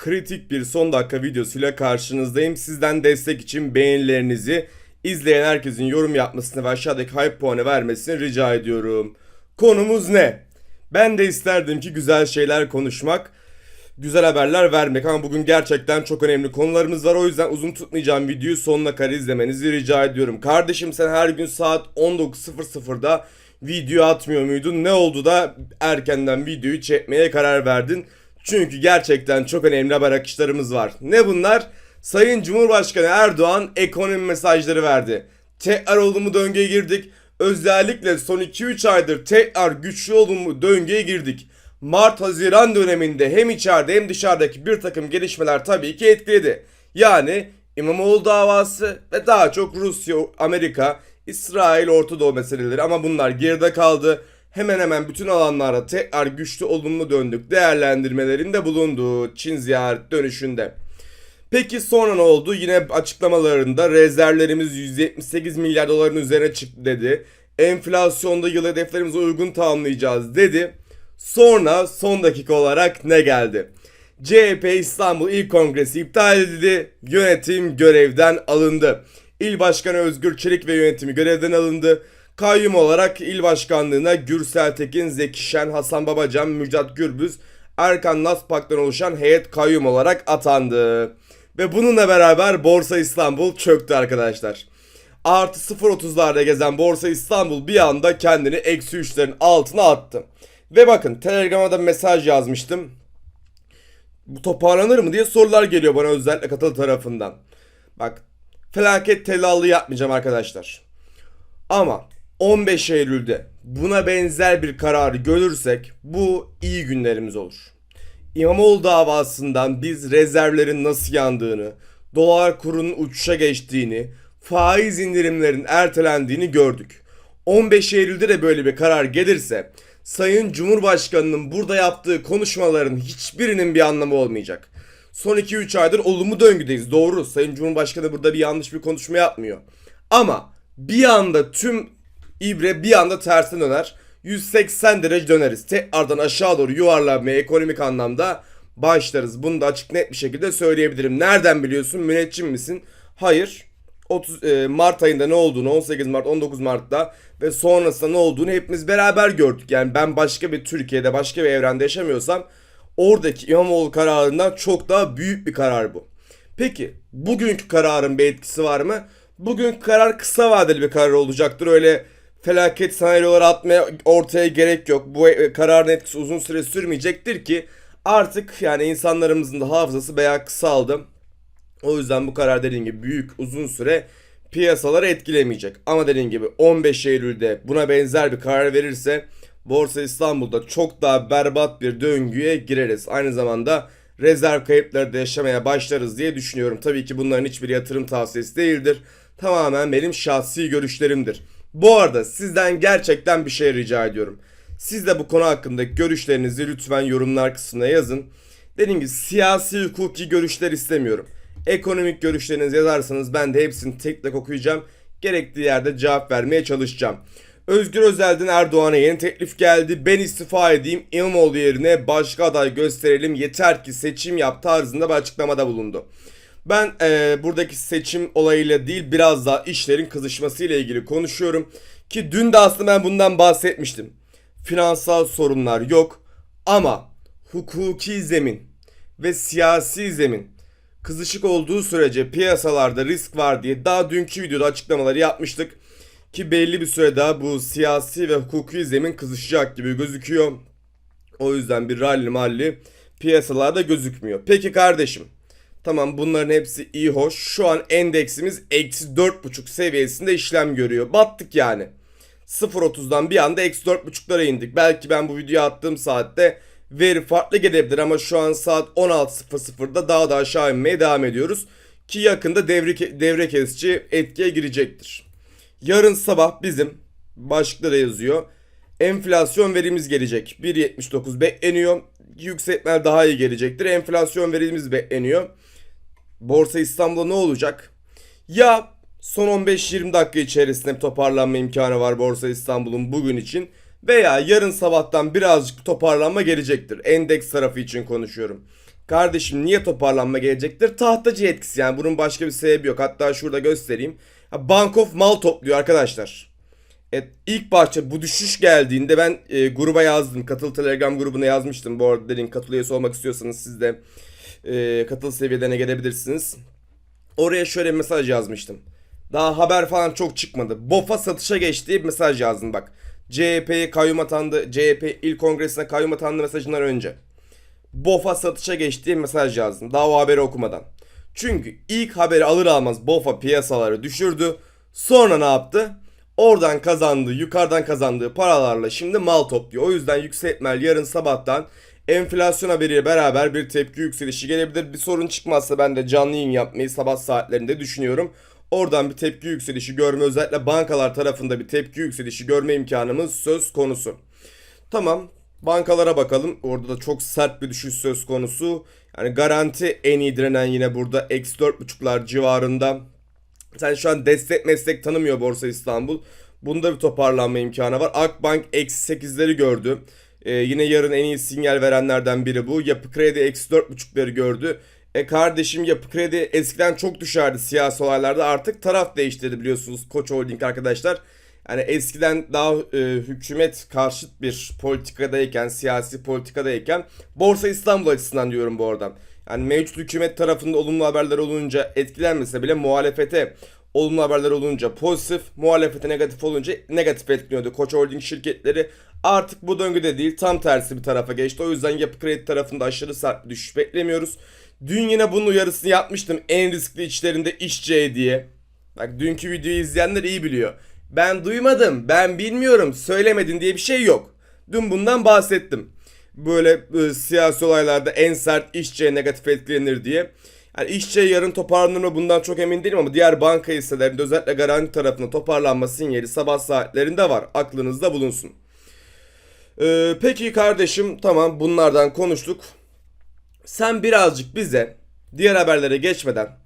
kritik bir son dakika videosuyla karşınızdayım. Sizden destek için beğenilerinizi, izleyen herkesin yorum yapmasını ve aşağıdaki hype puanı vermesini rica ediyorum. Konumuz ne? Ben de isterdim ki güzel şeyler konuşmak, güzel haberler vermek ama bugün gerçekten çok önemli konularımız var. O yüzden uzun tutmayacağım videoyu sonuna kadar izlemenizi rica ediyorum. Kardeşim sen her gün saat 19.00'da video atmıyor muydun? Ne oldu da erkenden videoyu çekmeye karar verdin? Çünkü gerçekten çok önemli haber akışlarımız var. Ne bunlar? Sayın Cumhurbaşkanı Erdoğan ekonomi mesajları verdi. Tekrar olumlu döngüye girdik. Özellikle son 2-3 aydır tekrar güçlü olumlu döngüye girdik. Mart-Haziran döneminde hem içeride hem dışarıdaki bir takım gelişmeler tabii ki etkiledi. Yani İmamoğlu davası ve daha çok Rusya, Amerika, İsrail, Orta Doğu meseleleri ama bunlar geride kaldı. Hemen hemen bütün alanlarda tekrar güçlü olumlu döndük değerlendirmelerinde bulundu Çin ziyaret dönüşünde. Peki sonra ne oldu? Yine açıklamalarında rezervlerimiz 178 milyar doların üzerine çıktı dedi. Enflasyonda yıl hedeflerimize uygun tamamlayacağız dedi. Sonra son dakika olarak ne geldi? CHP İstanbul İl Kongresi iptal edildi. Yönetim görevden alındı. İl Başkanı Özgür Çelik ve yönetimi görevden alındı. Kayyum olarak il başkanlığına Gürsel Tekin, Zeki Şen, Hasan Babacan, Müjdat Gürbüz, Erkan Naspak'tan oluşan heyet kayyum olarak atandı. Ve bununla beraber Borsa İstanbul çöktü arkadaşlar. Artı 0.30'larda gezen Borsa İstanbul bir anda kendini eksi 3'lerin altına attı. Ve bakın Telegram'a da mesaj yazmıştım. Bu toparlanır mı diye sorular geliyor bana özellikle katılı tarafından. Bak felaket tellallı yapmayacağım arkadaşlar. Ama 15 Eylül'de buna benzer bir kararı görürsek bu iyi günlerimiz olur. İmamoğlu davasından biz rezervlerin nasıl yandığını, dolar kurunun uçuşa geçtiğini, faiz indirimlerin ertelendiğini gördük. 15 Eylül'de de böyle bir karar gelirse Sayın Cumhurbaşkanı'nın burada yaptığı konuşmaların hiçbirinin bir anlamı olmayacak. Son 2-3 aydır olumlu döngüdeyiz. Doğru. Sayın Cumhurbaşkanı burada bir yanlış bir konuşma yapmıyor. Ama bir anda tüm ibre bir anda tersine döner. 180 derece döneriz. Tekrardan aşağı doğru yuvarlanmaya ekonomik anlamda başlarız. Bunu da açık net bir şekilde söyleyebilirim. Nereden biliyorsun? Müneccim misin? Hayır. 30 e, Mart ayında ne olduğunu 18 Mart 19 Mart'ta ve sonrasında ne olduğunu hepimiz beraber gördük. Yani ben başka bir Türkiye'de başka bir evrende yaşamıyorsam oradaki İmamoğlu kararından çok daha büyük bir karar bu. Peki bugünkü kararın bir etkisi var mı? Bugünkü karar kısa vadeli bir karar olacaktır. Öyle felaket senaryoları atmaya ortaya gerek yok. Bu e, kararın etkisi uzun süre sürmeyecektir ki artık yani insanlarımızın da hafızası bayağı kısaldı. O yüzden bu karar dediğim gibi büyük uzun süre piyasaları etkilemeyecek. Ama dediğim gibi 15 Eylül'de buna benzer bir karar verirse Borsa İstanbul'da çok daha berbat bir döngüye gireriz. Aynı zamanda rezerv kayıpları da yaşamaya başlarız diye düşünüyorum. Tabii ki bunların hiçbir yatırım tavsiyesi değildir. Tamamen benim şahsi görüşlerimdir. Bu arada sizden gerçekten bir şey rica ediyorum. Siz de bu konu hakkındaki görüşlerinizi lütfen yorumlar kısmına yazın. Dediğim gibi siyasi hukuki görüşler istemiyorum. Ekonomik görüşlerinizi yazarsanız ben de hepsini tek tek okuyacağım. Gerektiği yerde cevap vermeye çalışacağım. Özgür Özel'den Erdoğan'a yeni teklif geldi. Ben istifa edeyim İmamoğlu yerine başka aday gösterelim yeter ki seçim yap tarzında bir açıklamada bulundu. Ben e, buradaki seçim olayıyla değil biraz daha işlerin kızışmasıyla ilgili konuşuyorum. Ki dün de aslında ben bundan bahsetmiştim. Finansal sorunlar yok ama hukuki zemin ve siyasi zemin kızışık olduğu sürece piyasalarda risk var diye daha dünkü videoda açıklamaları yapmıştık. Ki belli bir süre daha bu siyasi ve hukuki zemin kızışacak gibi gözüküyor. O yüzden bir rally malli piyasalarda gözükmüyor. Peki kardeşim. Tamam bunların hepsi iyi hoş. Şu an endeksimiz eksi 4.5 seviyesinde işlem görüyor. Battık yani. 0.30'dan bir anda eksi 4.5'lara indik. Belki ben bu videoyu attığım saatte veri farklı gelebilir ama şu an saat 16.00'da daha da aşağı inmeye devam ediyoruz. Ki yakında devre, devre kesici etkiye girecektir. Yarın sabah bizim başlıkta da yazıyor. Enflasyon verimiz gelecek. 1.79 bekleniyor. Yükseltmeler daha iyi gelecektir. Enflasyon verimiz bekleniyor. Borsa İstanbul'da ne olacak? Ya son 15-20 dakika içerisinde toparlanma imkanı var Borsa İstanbul'un bugün için veya yarın sabahtan birazcık toparlanma gelecektir. Endeks tarafı için konuşuyorum. Kardeşim niye toparlanma gelecektir? Tahtacı etkisi yani bunun başka bir sebebi yok. Hatta şurada göstereyim. Bank of mal topluyor arkadaşlar. Evet, ilk başta bu düşüş geldiğinde ben e, gruba yazdım. Katıl Telegram grubuna yazmıştım. Bu arada dediğim katıl üyesi olmak istiyorsanız siz de e, katıl seviyelerine gelebilirsiniz. Oraya şöyle mesaj yazmıştım. Daha haber falan çok çıkmadı. BOF'a satışa geçti mesaj yazdım bak. CHP'ye kayyum atandı. CHP il kongresine kayyum atandı mesajından önce. BOF'a satışa geçti mesaj yazdım. Daha o haberi okumadan. Çünkü ilk haberi alır almaz BOF'a piyasaları düşürdü. Sonra ne yaptı? Oradan kazandığı, yukarıdan kazandığı paralarla şimdi mal topluyor. O yüzden yükseltmel yarın sabahtan enflasyon haberiyle beraber bir tepki yükselişi gelebilir. Bir sorun çıkmazsa ben de canlı yayın yapmayı sabah saatlerinde düşünüyorum. Oradan bir tepki yükselişi görme özellikle bankalar tarafında bir tepki yükselişi görme imkanımız söz konusu. Tamam bankalara bakalım. Orada da çok sert bir düşüş söz konusu. Yani garanti en iyi direnen yine burada eksi 4.5'lar civarında. Sen şu an destek meslek tanımıyor Borsa İstanbul. Bunda bir toparlanma imkanı var. Akbank eksi 8'leri gördü. Ee, yine yarın en iyi sinyal verenlerden biri bu. Yapı Kredi eksi 4.5'ları gördü. E kardeşim Yapı Kredi eskiden çok düşerdi siyasi olaylarda. Artık taraf değiştirdi biliyorsunuz Koç Holding arkadaşlar. Yani eskiden daha e, hükümet karşıt bir politikadayken, siyasi politikadayken Borsa İstanbul açısından diyorum bu oradan. Yani mevcut hükümet tarafında olumlu haberler olunca etkilenmese bile muhalefete olumlu haberler olunca pozitif, muhalefete negatif olunca negatif etkiliyordu. Koç Holding şirketleri artık bu döngüde değil tam tersi bir tarafa geçti. O yüzden yapı kredi tarafında aşırı sert bir düşüş beklemiyoruz. Dün yine bunun uyarısını yapmıştım en riskli içlerinde işçe diye. Bak dünkü videoyu izleyenler iyi biliyor. Ben duymadım, ben bilmiyorum, söylemedin diye bir şey yok. Dün bundan bahsettim. Böyle e, siyasi olaylarda en sert işçiye negatif etkilenir diye. Yani işçi yarın toparlanır mı bundan çok emin değilim ama diğer banka hisselerinde özellikle garanti tarafında toparlanma sinyali sabah saatlerinde var. Aklınızda bulunsun. Ee, peki kardeşim tamam bunlardan konuştuk. Sen birazcık bize diğer haberlere geçmeden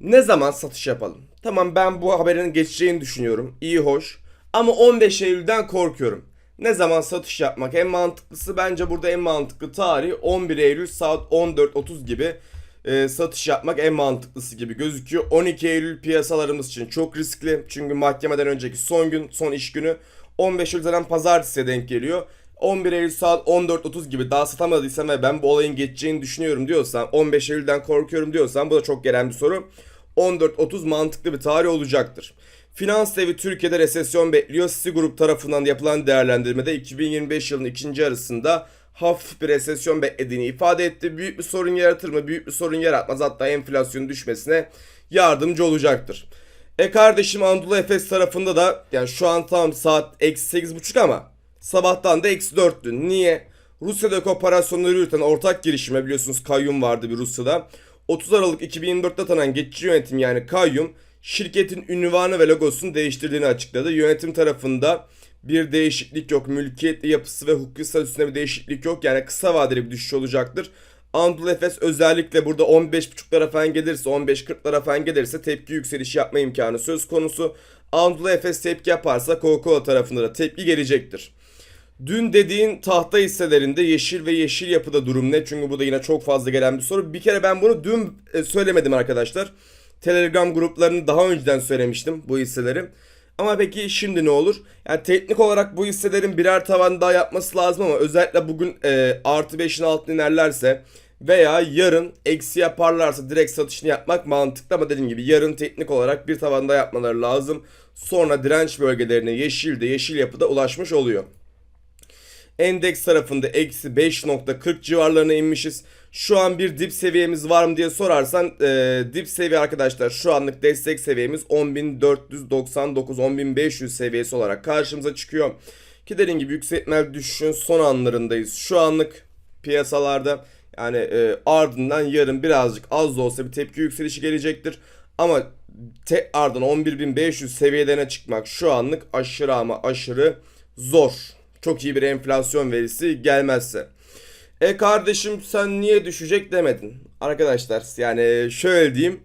ne zaman satış yapalım? Tamam ben bu haberin geçeceğini düşünüyorum. İyi hoş. Ama 15 Eylül'den korkuyorum. Ne zaman satış yapmak en mantıklısı bence burada en mantıklı tarih 11 Eylül saat 14.30 gibi e, satış yapmak en mantıklısı gibi gözüküyor. 12 Eylül piyasalarımız için çok riskli. Çünkü mahkemeden önceki son gün, son iş günü 15 Eylül zaten pazartesiye denk geliyor. 11 Eylül saat 14.30 gibi daha satamadıysam ve ben bu olayın geçeceğini düşünüyorum diyorsan 15 Eylül'den korkuyorum diyorsan bu da çok gelen bir soru. 14.30 mantıklı bir tarih olacaktır. Finans devi Türkiye'de resesyon bekliyor. City Group tarafından yapılan değerlendirmede 2025 yılının ikinci yarısında hafif bir resesyon beklediğini ifade etti. Büyük bir sorun yaratır mı? Büyük bir sorun yaratmaz. Hatta enflasyonun düşmesine yardımcı olacaktır. E kardeşim Anadolu Efes tarafında da yani şu an tam saat eksi 8.30 ama sabahtan da eksi 4'tü. Niye? Rusya'daki operasyonları yürüten ortak girişime biliyorsunuz kayyum vardı bir Rusya'da. 30 Aralık 2024'te tanınan geçici yönetim yani kayyum şirketin ünvanı ve logosunu değiştirdiğini açıkladı. Yönetim tarafında bir değişiklik yok. Mülkiyetli yapısı ve hukuki statüsünde bir değişiklik yok. Yani kısa vadeli bir düşüş olacaktır. Anadolu Efes özellikle burada 15.5'lara falan gelirse 15-40'lara falan gelirse tepki yükselişi yapma imkanı söz konusu. Anadolu Efes tepki yaparsa Coca-Cola tarafında da tepki gelecektir. Dün dediğin tahta hisselerinde yeşil ve yeşil yapıda durum ne? Çünkü bu da yine çok fazla gelen bir soru. Bir kere ben bunu dün e, söylemedim arkadaşlar. Telegram gruplarını daha önceden söylemiştim bu hisseleri. Ama peki şimdi ne olur? Yani teknik olarak bu hisselerin birer tavan daha yapması lazım ama özellikle bugün e, artı 5'in altına inerlerse veya yarın eksi yaparlarsa direkt satışını yapmak mantıklı ama dediğim gibi yarın teknik olarak bir tavan daha yapmaları lazım. Sonra direnç bölgelerine yeşilde yeşil yapıda ulaşmış oluyor. Endeks tarafında eksi 5.40 civarlarına inmişiz. Şu an bir dip seviyemiz var mı diye sorarsan e, dip seviye arkadaşlar şu anlık destek seviyemiz 10.499-10.500 seviyesi olarak karşımıza çıkıyor. Ki dediğim gibi yükseltmel düşüşün son anlarındayız. Şu anlık piyasalarda yani e, ardından yarın birazcık az da olsa bir tepki yükselişi gelecektir. Ama te ardından 11.500 seviyelerine çıkmak şu anlık aşırı ama aşırı zor. Çok iyi bir enflasyon verisi gelmezse. E kardeşim sen niye düşecek demedin. Arkadaşlar yani şöyle diyeyim.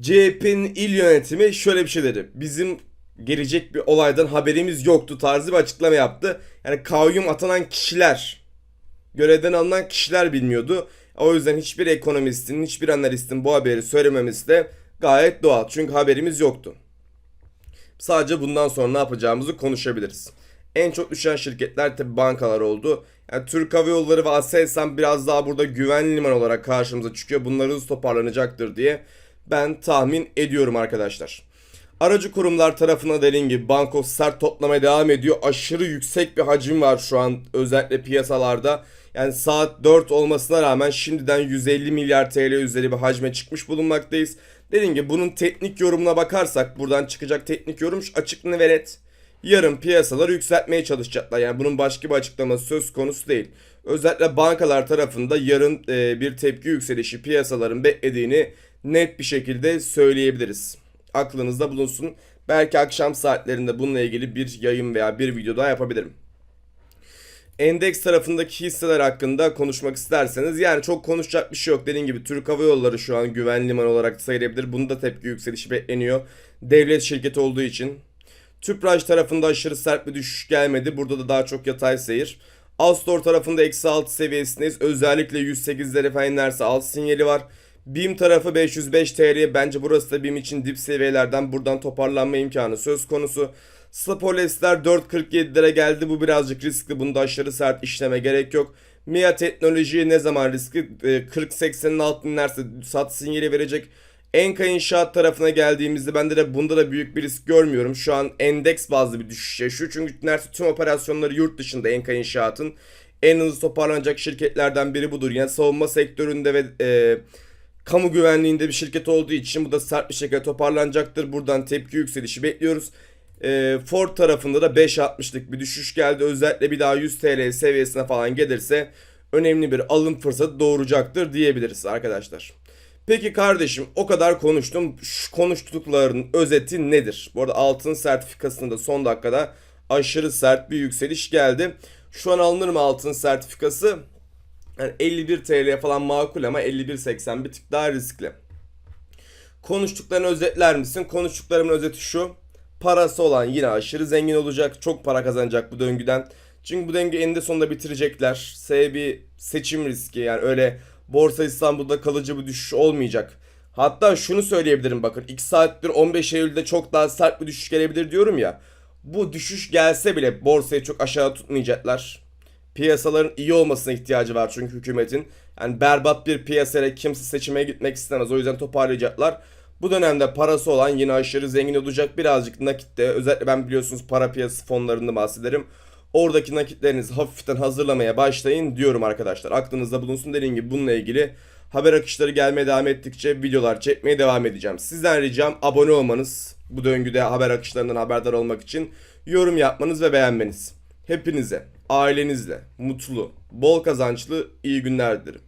CHP'nin il yönetimi şöyle bir şey dedi. Bizim gelecek bir olaydan haberimiz yoktu tarzı bir açıklama yaptı. Yani kayyum atanan kişiler görevden alınan kişiler bilmiyordu. O yüzden hiçbir ekonomistin, hiçbir analistin bu haberi söylememesi de gayet doğal. Çünkü haberimiz yoktu. Sadece bundan sonra ne yapacağımızı konuşabiliriz. En çok düşen şirketler tabi bankalar oldu. Yani Türk Hava Yolları ve Aselsan biraz daha burada güvenli liman olarak karşımıza çıkıyor. Bunlar hızlı toparlanacaktır diye ben tahmin ediyorum arkadaşlar. Aracı kurumlar tarafına dediğim gibi banko sert toplamaya devam ediyor. Aşırı yüksek bir hacim var şu an özellikle piyasalarda. Yani saat 4 olmasına rağmen şimdiden 150 milyar TL üzeri bir hacme çıkmış bulunmaktayız. Dediğim gibi bunun teknik yorumuna bakarsak buradan çıkacak teknik yorum şu açık ne velet. Yarın piyasaları yükseltmeye çalışacaklar. Yani bunun başka bir açıklaması söz konusu değil. Özellikle bankalar tarafında yarın e, bir tepki yükselişi piyasaların beklediğini net bir şekilde söyleyebiliriz. Aklınızda bulunsun. Belki akşam saatlerinde bununla ilgili bir yayın veya bir video daha yapabilirim. Endeks tarafındaki hisseler hakkında konuşmak isterseniz yani çok konuşacak bir şey yok. Dediğim gibi Türk Hava Yolları şu an güvenli liman olarak sayılabilir. Bunda tepki yükselişi bekleniyor. Devlet şirketi olduğu için. Tüpraş tarafında aşırı sert bir düşüş gelmedi. Burada da daha çok yatay seyir. Astor tarafında eksi 6 seviyesindeyiz. Özellikle 108'lere falan inerse alt sinyali var. BİM tarafı 505 TL. Bence burası da BİM için dip seviyelerden buradan toparlanma imkanı söz konusu. Spolesler 4.47'lere geldi. Bu birazcık riskli. Bunda aşırı sert işleme gerek yok. MIA teknolojiye ne zaman riskli? Ee, 40-80'in altına inerse sat sinyali verecek. Enka inşaat tarafına geldiğimizde bende de bunda da büyük bir risk görmüyorum. Şu an endeks bazlı bir düşüş yaşıyor. Çünkü neredeyse tüm operasyonları yurt dışında Enka inşaatın en hızlı toparlanacak şirketlerden biri budur. Yani savunma sektöründe ve e, kamu güvenliğinde bir şirket olduğu için bu da sert bir şekilde toparlanacaktır. Buradan tepki yükselişi bekliyoruz. E, Ford tarafında da 5.60'lık bir düşüş geldi. Özellikle bir daha 100 TL seviyesine falan gelirse önemli bir alım fırsatı doğuracaktır diyebiliriz arkadaşlar. Peki kardeşim o kadar konuştum. Şu konuştukların özeti nedir? Bu arada altın sertifikasında son dakikada aşırı sert bir yükseliş geldi. Şu an alınır mı altın sertifikası? Yani 51 TL falan makul ama 51.80 bir tık daha riskli. Konuştuklarını özetler misin? Konuştuklarımın özeti şu. Parası olan yine aşırı zengin olacak. Çok para kazanacak bu döngüden. Çünkü bu döngü eninde sonunda bitirecekler. Sebebi seçim riski yani öyle Borsa İstanbul'da kalıcı bir düşüş olmayacak. Hatta şunu söyleyebilirim bakın 2 saattir 15 Eylül'de çok daha sert bir düşüş gelebilir diyorum ya. Bu düşüş gelse bile borsayı çok aşağı tutmayacaklar. Piyasaların iyi olmasına ihtiyacı var çünkü hükümetin. Yani berbat bir piyasaya kimse seçime gitmek istemez. O yüzden toparlayacaklar. Bu dönemde parası olan yine aşırı zengin olacak. Birazcık nakitte özellikle ben biliyorsunuz para piyasası fonlarında bahsederim. Oradaki nakitlerinizi hafiften hazırlamaya başlayın diyorum arkadaşlar. Aklınızda bulunsun dediğim gibi bununla ilgili haber akışları gelmeye devam ettikçe videolar çekmeye devam edeceğim. Sizden ricam abone olmanız, bu döngüde haber akışlarından haberdar olmak için yorum yapmanız ve beğenmeniz. Hepinize, ailenizle, mutlu, bol kazançlı iyi günler dilerim.